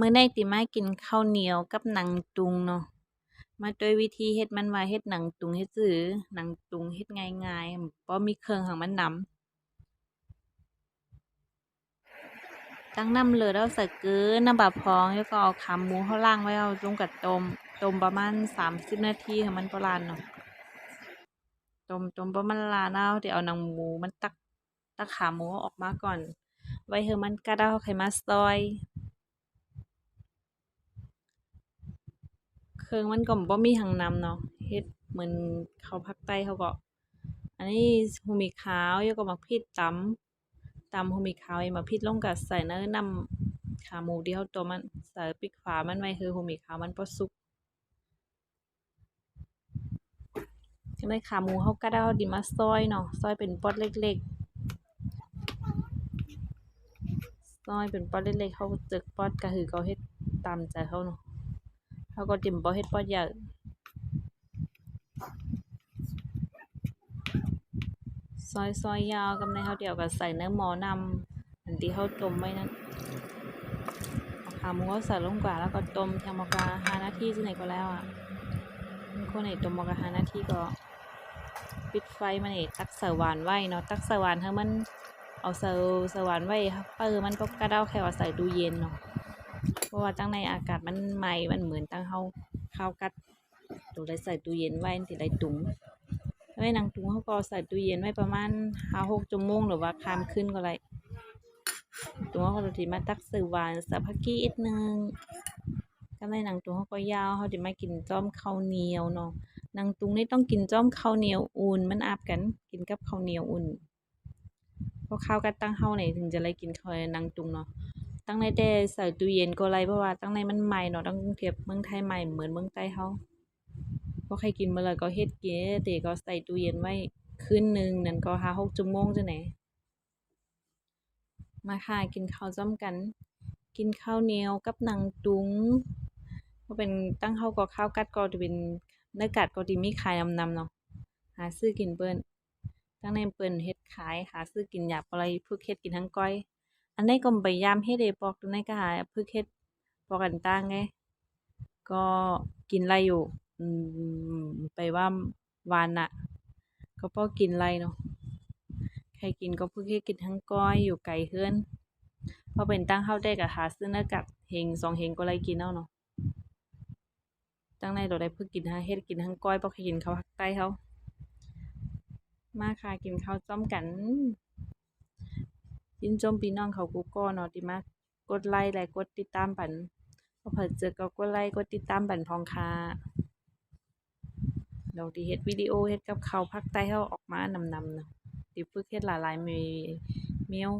มื้อนี้ติมากินข้าวเหนียวกับหนังตุงเนาะ มาด้วยวิธีเฮ็ดมันว่าเฮ็ดหนังตุงเฮ็ดซื่อหนังตุงเฮ็ดง่ายๆบ่มีเครื่องหั้นมันนำตั้งน้ำเดือแล้วใส่เกลือน้ำปลาพองแล้วก็เอาขาหมูเราล้างไว้เอาลงกับต้มต้มประมาณ30นาทีให้มันบ่ลานเนาะต้มจนบ่มันลานแล้วสิเอาหนังหมูมันตักตักขาหมูออกมาก่อน ไว้ให้มันกัดแล้วเราค่อยมาซอย เครื่องมันก็บ่มีหั้นนำเนาะเฮ็ดเหมือนเขาภาคใต้เขาก็ อันนี้หูหมีขาวแล้วก็บักพริกตำตำหูหมีขาวให้บักพริกลงก็ใส่ในน้ำขาหมูที่เราต้มนั้นใส่ปิดฝามันไว้คือหูหมีขาวมันบ่สุกจั่งใดขาหมูเรากัดแล้วเราสิมาซอยเนาะซอยเป็นป๊อดเล็กๆซอยเป็นป๊อดเล็กๆเราจึกป๊อดก็คือเขาเฮ็ดตามใจเราเนาะ เราก็สิบ่เฮ็ดป๊อดใหญ่ซอยๆยาวกำในเราสิเอาก็ใส่ในหมอนำอันที่เราต้มไว้นั้นขาหมูเราใส่ลงกว่าแล้วก็ต้มจั่งบ่กว่านาทีจั่งใดก็แล้วอะคนให้ต้มบ่กว่านาทีก็ปิดไฟมันให้ตักใส่หวานไว้เนาะตักใส่หวานให้มันเอาใส่ใส่หวานไว้เปิ้ลมันก็กัดเอาแค่ว่าใส่ตู้เย็นเนาะ เพราะว่าจั่งในอากาศมันใหม่ มันเหมือนจั่งเราข้าวกัดก็เลยใส่ตู้เย็นไว้มันได้ตุงไว้นังตุงเราก็ใส่ตู้เย็นไว้ประมาณ5-6ชั่วโมงหรือว่าข้ามคืนก็ได้ตุงเราก็สิมาตักใส่หวานใส่ผักกี้อิดหนึ่งกำในหนังตุงเราก็ยาวเราสิมากินจ้อมข้าวเหนียวเนาะนังตุงนี่ต้องกินจ้อมข้าวเหนียวอุ่นมันอาบกันกินกับข้าวเหนียวอุ่นเพราะข้าวกัดตั้งเรานี่ถึงจะได้กินข้าวนังตุงเนาะ ตั้งในแต่ใส่ตู้เย็นก็ได้เพราะว่าตั้งในมันใหม่เนาะตั้งเทียบเมืองไทยใหม่เหมือนเมืองใต้เราบ่ใครกินมื้อละก็เฮ็ดกินแต่ก็ใส่ตู้เย็นไว้คืนหนึ่งนั่นก็5-6ชั่วโมงจั่งใดมาค่ะกินข้าวจ้อมกัน กินข้าวเหนียวกับหนังตุงก็เป็นตั้งเราก็ข้าวกัดก็สิเป็นเนื้อกัดก็สิมีขายนำๆเนาะหาซื้อกินเปิ้นตั้งในเปิ้นเฮ็ดขายหาซื้อกินยากบ่ไหลฝึกเฮ็ดกินทั้งก้อย อันใดก็พยายามเฮ็ดให้ปอกจั่งใดก็หาฝึกเฮ็ดปอกอันต่างไงก็กินได้อยู่ อืม ไปว่าวานน่ะ ก็พอกินได้เนาะใครกินก็ฝึกเฮ็ดกินทั้งก้อยอยู่ไกลเรือนพอเป็นตั้งเราได้ก็หาซื้อเนื้อกัดเห็งเหงก็ได้กินเอาเนาะตั้งในก็ได้ฝึกกินหาเฮ็ดกินทั้งก้อยบ่เคยกินข้าวภาคใต้เรามาค่ะกินข้าวจ้อมกัน ยินจมปีน้องเขากกอกเนาะดีมากดไลค์และกดติดตามปันพอเพลานเจอก็กดไลค์กดติดตามปันพองคาเราดีเฮ็ดวิดีโอเฮ็ดกับเขาพักใต้เขาออกมานำนำเนาะสิฝึกเฮ็ดหลายๆเมียว